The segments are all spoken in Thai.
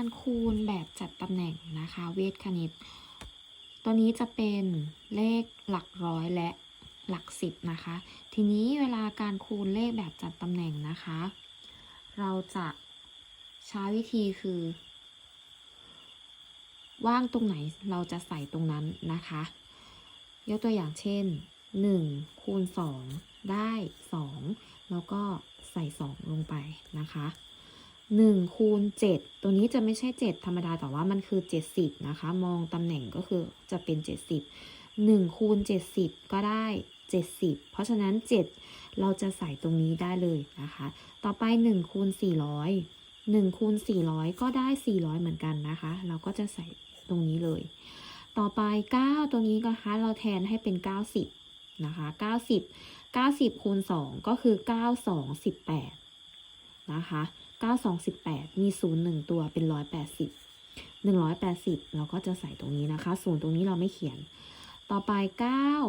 การคูณแบบจัดตำแหน่งนะคะ เวทคณิต ตัวนี้จะเป็นเลขหลักร้อยและหลักสิบนะคะ ทีนี้เวลาการคูณเลขแบบจัดตำแหน่งนะคะ เราจะใช้วิธีคือ ว่างตรงไหนเราจะใส่ตรงนั้นนะคะ ยกตัวอย่างเช่น 1 คูณ 2 ได้ 2 แล้วก็ใส่ 2 ลงไปนะคะ 1คูณ7ตัวนี้จะไม่ใช่ 7 ธรรมดาแต่ว่ามันคือ 70 นะคะ มองตำแหน่งก็คือจะเป็น 70 1คูณ70 ก็ได้ 70 เพราะฉะนั้น 7 เราจะใส่ตรงนี้ได้เลยนะคะ ต่อไป1คูณ400 1คูณ400 ก็ได้ 400 เหมือนกันนะคะ เราก็จะใส่ตรงนี้เลย ต่อไป 9 ตัวนี้นะคะ เราแทนให้เป็น 90 นะคะ 90 90คูณ2ก็คือ 9 2 18 นะคะ 9 2 18 มี 0 1 ตัวเป็น 180 180 เราก็จะใส่ตรงนี้นะคะ ศูนย์ตรงนี้เราไม่เขียน ต่อไป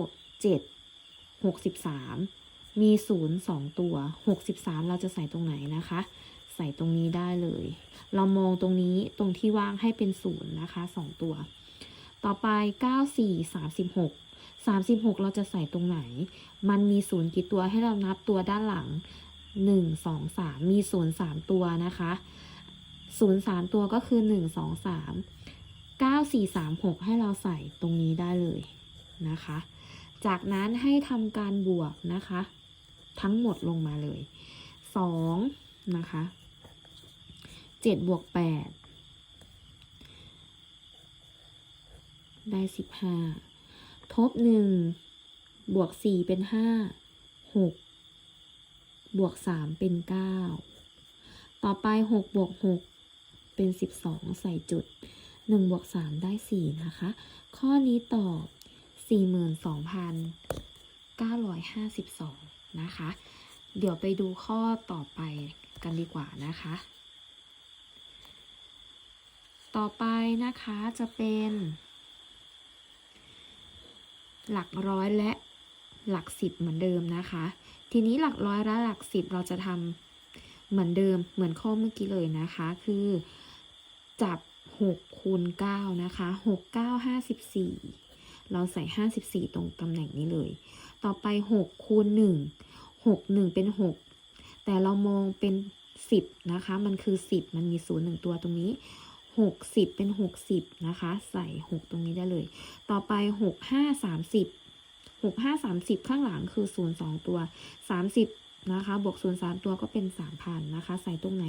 9 7 63 มี 0 2 ตัว 63 เราจะใส่ตรงไหนนะคะ ใส่ตรงนี้ได้เลย เรามองตรงนี้ตรงที่ว่างให้เป็นศูนย์นะคะ 2 ตัว ต่อไป 94 36 36 เราจะใส่ตรงไหน มันมีศูนย์กี่ตัวให้เรานับตัวด้านหลัง 1 2 3 มีศูนย์3ตัวนะคะศูนย์3ตัวก็คือ 1 2 3 9 4 3 6 ให้เราใส่ตรงนี้ได้เลยนะคะ จากนั้นให้ทำการบวกนะคะ ทั้งหมดลงมาเลย 2 นะคะ 7 บวก 8 ได้ 15 ทบ 1 บวก 4 เป็น 5 6 บวก 3 เป็น 9 ต่อไป 6 บวก 6 เป็น 12 ใส่จุด 1 บวก 3 ได้ 4 นะคะ ข้อนี้ตอบ 42,952 นะคะ เดี๋ยวไปดูข้อต่อไปกันดีกว่านะคะ ต่อไปนะคะจะเป็น หลักร้อยและ หลักสิบเหมือนเดิมนะคะ ทีนี้หลักร้อยและหลักสิบเราจะทำเหมือนเดิมเหมือนข้อเมื่อกี้เลยนะคะ คือจับ6คูณ9นะคะ6 9 54 เราใส่ 54 ตรงตำแหน่งนี้เลย ต่อไป6คูณ1 6 1 เป็น 6 แต่เรามองเป็น 10 นะคะ มันคือ 10 มันมี0 1ตัวตรงนี้ 60 เป็น 60 นะคะ ใส่ 6 ตรงนี้ได้เลย ต่อไป 6 5 30 6 5 30 ข้างหลังคือ 0 2 ตัว 30 นะคะ บวก 0 3 ตัวก็เป็น 3,000 นะคะ ใส่ตรงไหน